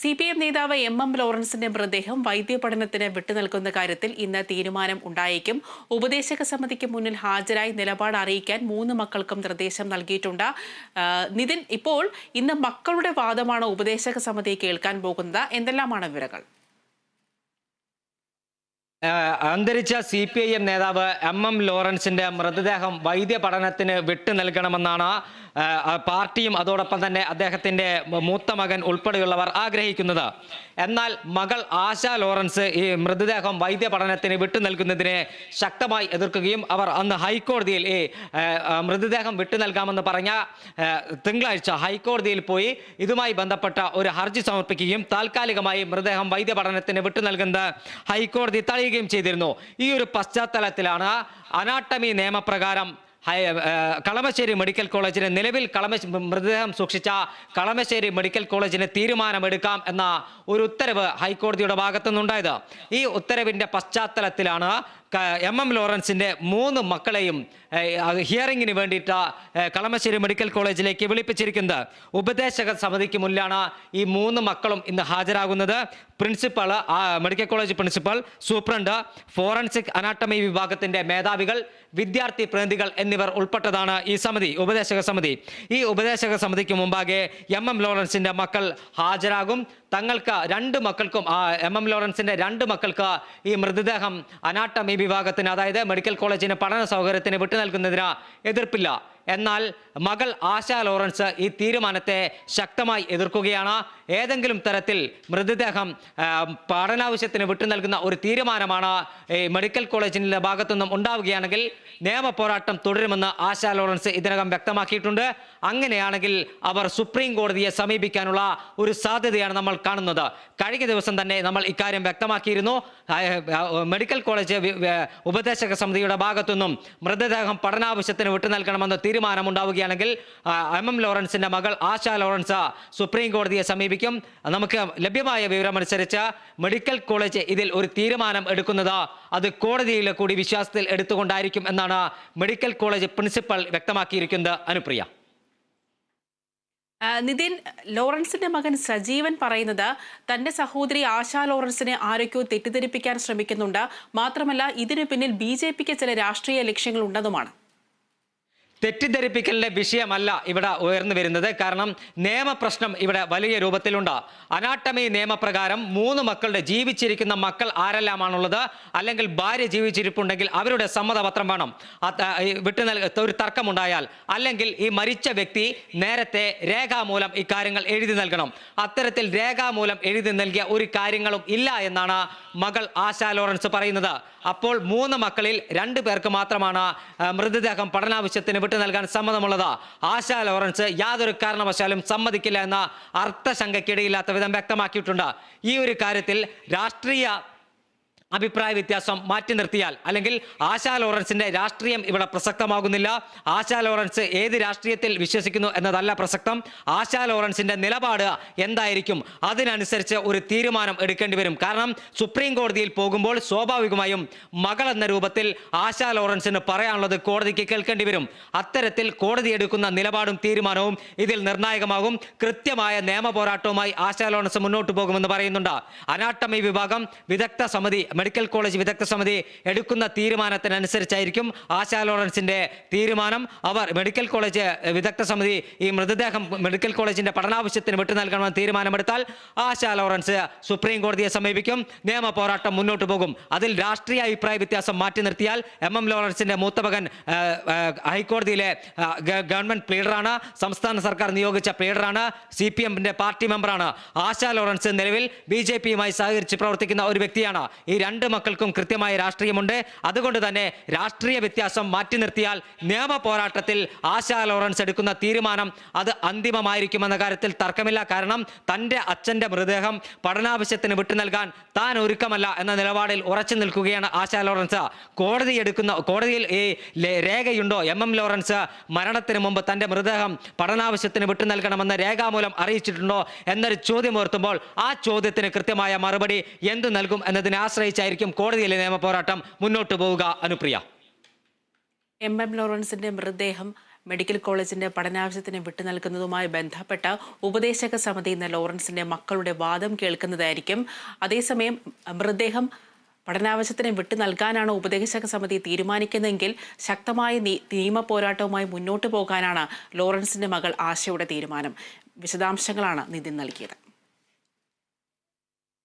C P M നേതാവ് M M ലോറൻസിന്റെ മൃതദേഹം വൈദ്യപഠനത്തിന് വിട്ടുനൽകുന്ന കാര്യത്തിൽ ഇന്ന് തീരുമാനം ഉണ്ടായേക്കും. ഉപദേശക സമിതിക്ക് മുന്നിൽ ഹാജരായി നിലപാട് അറിയിക്കാൻ മൂന്ന് മക്കൾക്കും നിർദ്ദേശം നൽകിയിട്ടുണ്ട്. നിതിൻ ഇപ്പോൾ ഇന്ന് മക്കളുടെ വാദമാണ് ഉപദേശക സമിതി കേൾക്കാൻ പോകുന്നത്. എന്തെല്ലാമാണ് വിവരങ്ങൾ? അന്തരിച്ച സി പി ഐ എം നേതാവ് എം എം ലോറൻസിന്റെ മൃതദേഹം വൈദ്യ പഠനത്തിന് വിട്ടു നൽകണമെന്നാണ് പാർട്ടിയും അതോടൊപ്പം തന്നെ അദ്ദേഹത്തിന്റെ മൂത്ത മകൻ ഉൾപ്പെടെയുള്ളവർ ആഗ്രഹിക്കുന്നത്. എന്നാൽ മകൾ ആശ ലോറൻസ് ഈ മൃതദേഹം വൈദ്യ പഠനത്തിന് വിട്ടു നൽകുന്നതിനെ ശക്തമായി എതിർക്കുകയും അവർ അന്ന് ഹൈക്കോടതിയിൽ ഈ മൃതദേഹം വിട്ടു നൽകാമെന്ന് പറഞ്ഞ തിങ്കളാഴ്ച ഹൈക്കോടതിയിൽ പോയി ഇതുമായി ബന്ധപ്പെട്ട ഒരു ഹർജി സമർപ്പിക്കുകയും താൽക്കാലികമായി മൃതദേഹം വൈദ്യ പഠനത്തിന് വിട്ടു നൽകുന്നത് ഹൈക്കോടതി തടയുകയും ചെയ്തിരുന്നു. ഈ ഒരു പശ്ചാത്തലത്തിലാണ് അനാട്ടമി നിയമപ്രകാരം കളമശ്ശേരി മെഡിക്കൽ കോളേജിന് നിലവിൽ കളമശ് മൃതദേഹം സൂക്ഷിച്ച കളമശ്ശേരി മെഡിക്കൽ കോളേജിന് തീരുമാനമെടുക്കാം എന്ന ഒരു ഉത്തരവ് ഹൈക്കോടതിയുടെ ഭാഗത്തു നിന്നുണ്ടായത് ഈ ഉത്തരവിന്റെ പശ്ചാത്തലത്തിലാണ് എം എം ലോറൻസിന്റെ മൂന്ന് മക്കളെയും ഹിയറിങ്ങിന് വേണ്ടിയിട്ട് കളമശ്ശേരി മെഡിക്കൽ കോളേജിലേക്ക് വിളിപ്പിച്ചിരിക്കുന്നത്. ഉപദേശക സമിതിക്ക് മുന്നിലാണ് ഈ മൂന്ന് മക്കളും ഇന്ന് ഹാജരാകുന്നത്. Principal medical college principal superintendent forensic anatomy വിഭാഗത്തിന്റെ മേധാവികൾ വിദ്യാർത്ഥി പ്രതിനിധികൾ എന്നിവർ ഉൾപ്പെട്ടതാണ് ഈ സമിതി ഉപദേശക സമിതി. ഈ ഉപദേശക സമിതിക്ക് മുമ്പാകെ എം എം ലോറൻസിന്റെ മക്കൾ ഹാജരാകും. തങ്ങൾക്ക് രണ്ട് മക്കൾക്കും എം എം ലോറൻസിന്റെ രണ്ട് മക്കൾക്ക് ഈ മൃതദേഹം അനാട്ടമി വിഭാഗത്തിന് അതായത് മെഡിക്കൽ കോളേജിന് പഠന സൗകര്യത്തിന് വിട്ടു നൽകുന്നതിന് എതിർപ്പില്ല. എന്നാൽ മകൾ ആശ ലോറൻസ് ഈ തീരുമാനത്തെ ശക്തമായി എതിർക്കുകയാണ്. ഏതെങ്കിലും തരത്തിൽ മൃതദേഹം പഠനാവശ്യത്തിന് വിട്ടു നൽകുന്ന ഒരു തീരുമാനമാണ് ഈ മെഡിക്കൽ കോളേജിന്റെ ഭാഗത്തുനിന്നും ഉണ്ടാവുകയാണെങ്കിൽ നിയമ പോരാട്ടം തുടരുമെന്ന് ആശ ലോറൻസ് ഇതിനകം വ്യക്തമാക്കിയിട്ടുണ്ട്. അങ്ങനെയാണെങ്കിൽ അവർ സുപ്രീം കോടതിയെ സമീപിക്കാനുള്ള ഒരു സാധ്യതയാണ് നമ്മൾ കാണുന്നത്. കഴിഞ്ഞ ദിവസം തന്നെ നമ്മൾ ഇക്കാര്യം വ്യക്തമാക്കിയിരുന്നു. മെഡിക്കൽ കോളേജ് ഉപദേശക സമിതിയുടെ ഭാഗത്തുനിന്നും മൃതദേഹം പഠനാവശ്യത്തിന് വിട്ടു നൽകണമെന്ന് തീരുമാനമുണ്ടാവുകയാണെങ്കിൽ എം എം ലോറൻസിന്റെ മകൾ ആശ ലോറൻസ് സുപ്രീം കോടതിയെ സമീപിക്കും. നമുക്ക് ലഭ്യമായ വിവരമനുസരിച്ച് മെഡിക്കൽ കോളേജ് ഇതിൽ ഒരു തീരുമാനം എടുക്കുന്നത്. അത് കോടതിയിൽ കൂടി വിശ്വാസത്തിൽ എടുത്തുകൊണ്ടായിരിക്കും എന്നാണ് മെഡിക്കൽ കോളേജ് പ്രിൻസിപ്പൽ വ്യക്തമാക്കിയിരിക്കുന്നത്. അനുപ്രിയ. നിതിൻ ലോറൻസിന്റെ മകൻ സജീവൻ പറയുന്നത് തന്റെ സഹോദരി ആശാ ലോറൻസിനെ ആരൊക്കെയോ തെറ്റിദ്ധരിപ്പിക്കാൻ ശ്രമിക്കുന്നുണ്ട്. മാത്രമല്ല ഇതിനു പിന്നിൽ ബി ചില രാഷ്ട്രീയ ലക്ഷ്യങ്ങൾ ഉണ്ടെന്നുമാണ്. തെറ്റിദ്ധരിപ്പിക്കലിന്റെ വിഷയമല്ല ഇവിടെ ഉയർന്നു വരുന്നത്. കാരണം നിയമപ്രശ്നം ഇവിടെ വലിയ രൂപത്തിലുണ്ട്. അനാട്ടമി നിയമപ്രകാരം മൂന്ന് മക്കളുടെ ജീവിച്ചിരിക്കുന്ന മക്കൾ ആരെല്ലാമാണുള്ളത്? അല്ലെങ്കിൽ ഭാര്യ ജീവിച്ചിരിപ്പുണ്ടെങ്കിൽ അവരുടെ സമ്മതപത്രം വേണം. വിട്ടു നൽക ഒരു തർക്കമുണ്ടായാൽ അല്ലെങ്കിൽ ഈ മരിച്ച വ്യക്തി നേരത്തെ രേഖാമൂലം ഇക്കാര്യങ്ങൾ എഴുതി നൽകണം. അത്തരത്തിൽ രേഖാമൂലം എഴുതി നൽകിയ ഒരു കാര്യങ്ങളും ഇല്ല എന്നാണ് മകൾ ആശ ലോറൻസ് പറയുന്നത്. അപ്പോൾ മൂന്ന് മക്കളിൽ രണ്ടു പേർക്ക് മാത്രമാണ് മൃതദേഹം പഠനാവശ്യത്തിന് വിട്ടു നൽകാൻ സമ്മതമുള്ളത്. ആശാ ലോറൻസ് യാതൊരു കാരണവശാലും സമ്മതിക്കില്ല എന്ന അർത്ഥശങ്കയ്ക്കിടയില്ലാത്ത വിധം വ്യക്തമാക്കിയിട്ടുണ്ട്. ഈ ഒരു കാര്യത്തിൽ രാഷ്ട്രീയ അഭിപ്രായ വ്യത്യാസം മാറ്റി നിർത്തിയാൽ അല്ലെങ്കിൽ ആശാ ലോറൻസിന്റെ രാഷ്ട്രീയം ഇവിടെ പ്രസക്തമാകുന്നില്ല. ആശാ ലോറൻസ് ഏത് രാഷ്ട്രീയത്തിൽ വിശ്വസിക്കുന്നു എന്നതല്ല പ്രസക്തം. ആശാ ലോറൻസിന്റെ നിലപാട് എന്തായിരിക്കും? അതിനനുസരിച്ച് ഒരു തീരുമാനം എടുക്കേണ്ടി വരും. കാരണം സുപ്രീം കോടതിയിൽ പോകുമ്പോൾ സ്വാഭാവികമായും മകൾ എന്ന രൂപത്തിൽ ആശാ ലോറൻസിന് പറയാനുള്ളത് കോടതിക്ക് കേൾക്കേണ്ടി വരും. അത്തരത്തിൽ കോടതി എടുക്കുന്ന നിലപാടും തീരുമാനവും ഇതിൽ നിർണായകമാകും. കൃത്യമായ നിയമ പോരാട്ടവുമായി ആശാ ലോറൻസ് മുന്നോട്ട് പോകുമെന്ന് പറയുന്നുണ്ട്. അനാട്ടമി വിഭാഗം വിദഗ്ധ സമിതി മെഡിക്കൽ കോളേജ് വിദഗ്ധ സമിതി എടുക്കുന്ന തീരുമാനത്തിനനുസരിച്ചായിരിക്കും ആശാ ലോറൻസിന്റെ തീരുമാനം. അവർ മെഡിക്കൽ കോളേജ് വിദഗ്ധ സമിതി ഈ മൃതദേഹം മെഡിക്കൽ കോളേജിന്റെ പഠനാവശ്യത്തിന് വിട്ടു നൽകണമെന്ന് തീരുമാനമെടുത്താൽ ആശാ ലോറൻസ് സുപ്രീം കോടതിയെ സമീപിക്കും. നിയമ പോരാട്ടം മുന്നോട്ട് പോകും. അതിൽ രാഷ്ട്രീയ അഭിപ്രായ വ്യത്യാസം മാറ്റി നിർത്തിയാൽ എം എം ലോറൻസിന്റെ മൂത്ത മകൻ ഹൈക്കോടതിയിലെ ഗവൺമെന്റ് പ്ലീഡറാണ്. സംസ്ഥാന സർക്കാർ നിയോഗിച്ച പ്ലീഡറാണ്. സി പി എമ്മിന്റെ പാർട്ടി മെമ്പറാണ്. ആശാ ലോറൻസ് നിലവിൽ ബി ജെ പിയുമായി സഹകരിച്ച് പ്രവർത്തിക്കുന്ന ഒരു വ്യക്തിയാണ്. ഈ രണ്ട് മക്കൾക്കും കൃത്യമായ രാഷ്ട്രീയമുണ്ട്. അതുകൊണ്ട് തന്നെ രാഷ്ട്രീയ വ്യത്യാസം മാറ്റി നിർത്തിയാൽ നിയമ പോരാട്ടത്തിൽ ആശാ ലോറൻസ് എടുക്കുന്ന തീരുമാനം അത് അന്തിമമായിരിക്കുമെന്ന കാര്യത്തിൽ തർക്കമില്ല. കാരണം തന്റെ അച്ഛന്റെ മൃതദേഹം പഠനാവശ്യത്തിന് വിട്ടു നൽകാൻ താൻ ഒരുക്കമല്ല എന്ന നിലപാടിൽ ഉറച്ചു നിൽക്കുകയാണ് ആശാ ലോറൻസ്. കോടതി എടുക്കുന്ന കോടതിയിൽ ഈ രേഖയുണ്ടോ? എം. എം. ലോറൻസ് മരണത്തിന് മുമ്പ് തന്റെ മൃതദേഹം പഠനാവശ്യത്തിന് വിട്ടു നൽകണമെന്ന് രേഖാമൂലം അറിയിച്ചിട്ടുണ്ടോ എന്നൊരു ചോദ്യം ഉയർത്തുമ്പോൾ ആ ചോദ്യത്തിന് കൃത്യമായ മറുപടി എന്തു നൽകും എന്നതിനെ ആശ്രയിച്ചായിരിക്കും കോടതിയിലെ നിയമ പോരാട്ടം മുന്നോട്ട് പോവുക. അനുപ്രിയ. എം എം ലോറൻസിന്റെ മൃതദേഹം മെഡിക്കൽ കോളേജിന്റെ പഠനാവശ്യത്തിന് വിട്ടു നൽകുന്നതുമായി ബന്ധപ്പെട്ട ഉപദേശക സമിതി ഇന്ന് ലോറൻസിന്റെ മക്കളുടെ വാദം കേൾക്കുന്നതായിരിക്കും. അതേസമയം മൃതദേഹം പഠനാവശ്യത്തിന് വിട്ടു നൽകാനാണ് ഉപദേശക സമിതി തീരുമാനിക്കുന്നതെങ്കിൽ ശക്തമായ നിയമ പോരാട്ടവുമായി മുന്നോട്ടു പോകാനാണ് ലോറൻസിന്റെ മകൾ ആശയുടെ തീരുമാനം. വിശദാംശങ്ങളാണ് നിതിൻ നൽകിയത്.